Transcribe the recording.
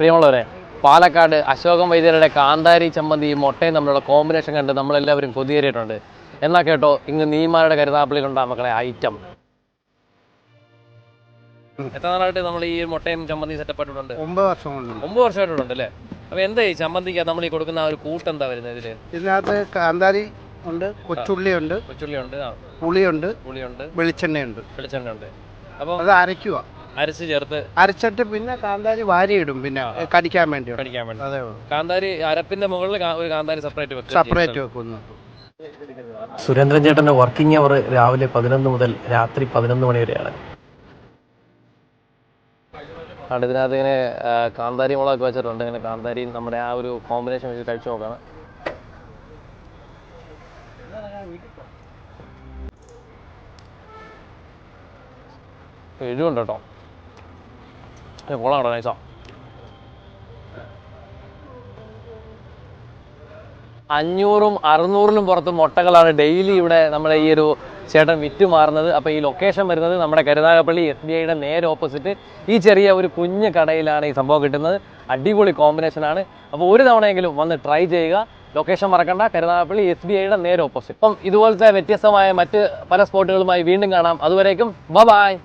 പ്രിയമുള്ളവരെ പാലക്കാട് അശോകം വൈദ്യരുടെ കാന്താരി ചമ്മന്തിയും മുട്ടയും തമ്മിലുള്ള കോമ്പിനേഷൻ കണ്ട് നമ്മളെല്ലാവരും കൊതിയേറിയിട്ടുണ്ട്. എന്നാ കേട്ടോ ഇങ്ങ് നീമാരുടെ കരുതാപ്പിളിലുണ്ടാ മക്കളെ ഐറ്റം എത്ര നാളായിട്ട് നമ്മൾ ഈ മുട്ടയും ചമ്മന്തി സെറ്റപ്പ് ആയിട്ടുണ്ട് ഒമ്പത് വർഷം കൊണ്ട് ഒമ്പത് വർഷമായിട്ടുണ്ട് അല്ലേ അപ്പൊ എന്താ ഈ ചമ്മന്തിക്ക് നമ്മൾ ഈ കൊടുക്കുന്ന ആ ഒരു കൂട്ട് എന്താ വരുന്നത് ഇതിൽ? ഇതിനകത്ത് കാന്താരി ഉണ്ട് കൊച്ചുള്ളിയുണ്ട് കൊച്ചുള്ളിയുണ്ട് ഉണ്ട് പുളിയുണ്ട് പുളിയുണ്ട്. വെളിച്ചെണ്ണയുണ്ട്. വെളിച്ചെണ്ണ ഉണ്ട് അപ്പം അത് അരയ്ക്കുക. അരച്ച് ചേർത്ത് അരച്ചിട്ട് പിന്നെ കാന്താരി വാരിയിടും പിന്നെ കടിക്കാൻ വേണ്ടി കടിക്കാൻ വേണ്ടി. അതെ. കാന്താരി അരപ്പിന്റെ മുകളിൽ കാ- ഒരു കാന്താരി സെപ്പറേറ്റ് വെക്കും. സെപ്പറേറ്റ് വെക്കുന്നു. സുരേന്ദ്രൻ ചേട്ടന്റെ വർക്കിംഗ് അവർ രാവിലെ പതിനൊന്ന് മുതൽ രാത്രി പതിനൊന്ന് മണി വരെയാണ്. ആണ് ഇതിനകത്ത് ഇങ്ങനെ ആ, കാന്താരി മുളകൊക്കെ വെച്ചിട്ടുണ്ട്. ഇങ്ങനെ കാന്താരി നമ്മുടെ ആ ഒരു കോമ്പിനേഷൻ വെച്ച് കഴിച്ചു നോക്കണം. എഴുതുണ്ട് കേട്ടോ. കൊള്ളാം കേട്ടോ നൈസാ അഞ്ഞൂറും അറുന്നൂറിലും പുറത്ത് മുട്ടകളാണ് ഡെയിലി ഇവിടെ നമ്മുടെ ഈ ഒരു ചേട്ടൻ വിറ്റ് മാറുന്നത് അപ്പോൾ ഈ ലൊക്കേഷൻ വരുന്നത് നമ്മുടെ കരുനാഗപ്പള്ളി എസ് ബി ഐയുടെ നേരെ ഓപ്പോസിറ്റ്. ഈ ചെറിയ ഒരു കുഞ്ഞ് കടയിലാണ് ഈ സംഭവം കിട്ടുന്നത്. അടിപൊളി കോമ്പിനേഷനാണ് അപ്പോൾ ഒരു തവണയെങ്കിലും വന്ന് ട്രൈ ചെയ്യുക. ലൊക്കേഷൻ മറക്കണ്ട. കരുനാഗപ്പള്ളി എസ് ബി ഐയുടെ നേരെ ഓപ്പോസിറ്റ്. അപ്പം ഇതുപോലത്തെ വ്യത്യസ്തമായ മറ്റ് പല സ്പോട്ടുകളുമായി വീണ്ടും കാണാം. അതുവരേക്കും ബ ബായ്